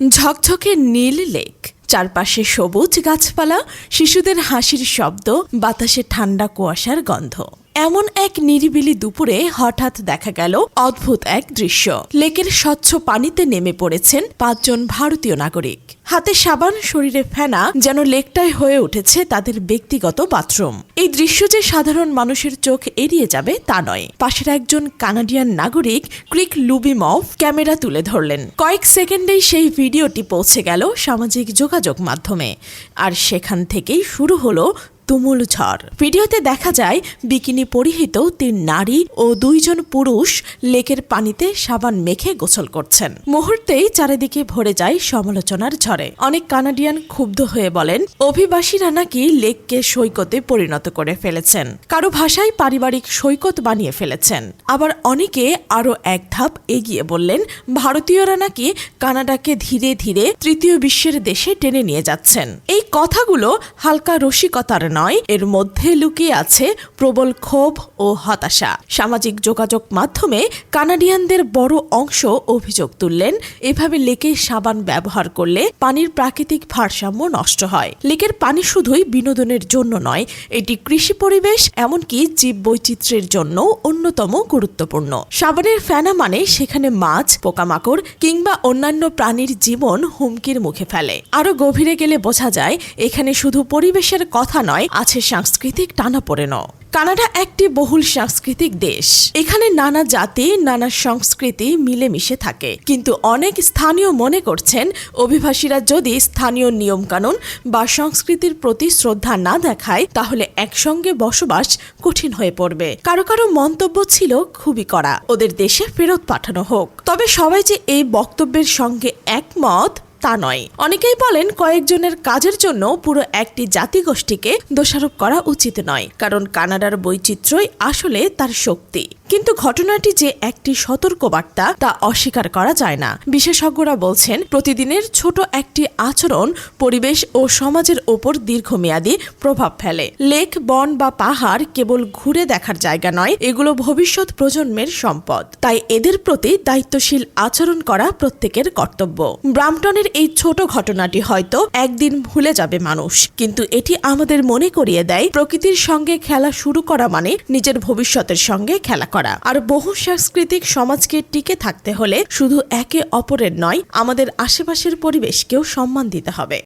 ঝকঝকে নীল লেক চারপাশে সবুজ গাছপালা শিশুদের হাসির শব্দ বাতাসে ঠান্ডা কুয়াশার গন্ধ। এমন এক নিরিবিলি দুপুরে হঠাৎ দেখা গেল অদ্ভুত এক দৃশ্য। লেকের স্বচ্ছ পানিতে নেমে পড়েছেন পাঁচজন ভারতীয় নাগরিক। হাতে সাবান, শরীরে ফেনা, যেন লেকটায় হয়ে উঠেছে তাদের ব্যক্তিগত বাথরুম। এই দৃশ্য যে সাধারণ মানুষের চোখ এড়িয়ে যাবে তা নয়। পাশের একজন কানাডিয়ান নাগরিক ক্রিক লুবিমভ, ক্যামেরা তুলে ধরলেন। কয়েক সেকেন্ডেই সেই ভিডিওটি পৌঁছে গেল সামাজিক যোগাযোগ মাধ্যমে। আর সেখান থেকেই শুরু হলো তুমুল ঝড়। ভিডিওতে দেখা যায়, বিকিনি পরিহিত তিন নারী ও দুইজন পুরুষ লেকের পানিতে সাবান মেখে গোসল করছেন। মুহূর্তেই চারিদিকে ভরে যায় সমালোচনার ঝড়ে। অনেক কানাডিয়ান ক্ষুব্ধ হয়ে বলেন, অভিবাসীরা নাকি লেককে সৈকতে পরিণত করে ফেলেছেন। কারও ভাষায় পারিবারিক সৈকত বানিয়ে ফেলেছেন। আবার অনেকে আরও এক ধাপ এগিয়ে বললেন, ভারতীয়রা নাকি কানাডাকে ধীরে ধীরে তৃতীয় বিশ্বের দেশে টেনে নিয়ে যাচ্ছেন। কথাগুলো হালকা রসিকতার নয়, এর মধ্যে লুকিয়ে আছে প্রবল ক্ষোভ ও হতাশা। সামাজিক যোগাযোগ মাধ্যমে কানাডিয়ানদের বড় অংশ অভিযোগ তুললেন, এভাবে লেকে সাবান ব্যবহার করলে পানির প্রাকৃতিক ভারসাম্য নষ্ট হয়। লেকের পানি শুধুই বিনোদনের জন্য নয়, এটি কৃষি পরিবেশ, এমনকি জীব বৈচিত্র্যের জন্য অন্যতম গুরুত্বপূর্ণ। সাবানের ফেনা মানে সেখানে মাছ, পোকামাকড় কিংবা অন্যান্য প্রাণীর জীবন হুমকির মুখে ফেলে। আরও গভীরে গেলে বোঝা যায় এখানে শুধু পরিবেশের কথা নয়, আছে সাংস্কৃতিক টানাপোড়েনও। কানাডা একটি বহুল সাংস্কৃতিক দেশ। এখানে নানা জাতি, নানা সংস্কৃতি মিলেমিশে থাকে। কিন্তু অনেক স্থানীয় মনে করছেন, অভিবাসীরা যদি স্থানীয় নিয়মকানুন বা সংস্কৃতির প্রতি শ্রদ্ধা না দেখায়, তাহলে একসঙ্গে বসবাস কঠিন হয়ে পড়বে। কারও কারও মন্তব্য ছিল খুবই কড়া। ওদের দেশে ফেরত পাঠানো হোক। তবে সবাই যে এই বক্তব্যের সঙ্গে একমত তা নয়। অনেকেই বলেন কয়েকজনের কাজের জন্য পুরো একটি জাতিগোষ্ঠীকে দোষারোপ করা উচিত নয়, কারণ কানাডার বৈচিত্র্যই আসলে তার শক্তি। কিন্তু ঘটনাটি যে একটি সতর্কবার্তা তা অস্বীকার করা যায় না। বিশেষজ্ঞরা বলছেন, প্রতিদিনের ছোট একটি আচরণ পরিবেশ ও সমাজের ওপর দীর্ঘমেয়াদী প্রভাব ফেলে। লেক, বন বা পাহাড় কেবল ঘুরে দেখার জায়গা নয়, এগুলো ভবিষ্যৎ প্রজন্মের সম্পদ। তাই এদের প্রতি দায়িত্বশীল আচরণ করা প্রত্যেকের কর্তব্য। ব্রামটনের এই ছোট ঘটনাটি হয়তো একদিন ভুলে যাবে মানুষ। কিন্তু এটি আমাদের মনে করিয়ে দেয় প্রকৃতির সঙ্গে খেলা শুরু করা মানে নিজের ভবিষ্যতের সঙ্গে খেলা করা। আর বহু সাংস্কৃতিক সমাজকে টিকে থাকতে হলে শুধু একে অপরের নয়, আমাদের আশেপাশের পরিবেশকেও সম্মান দিতে হবে।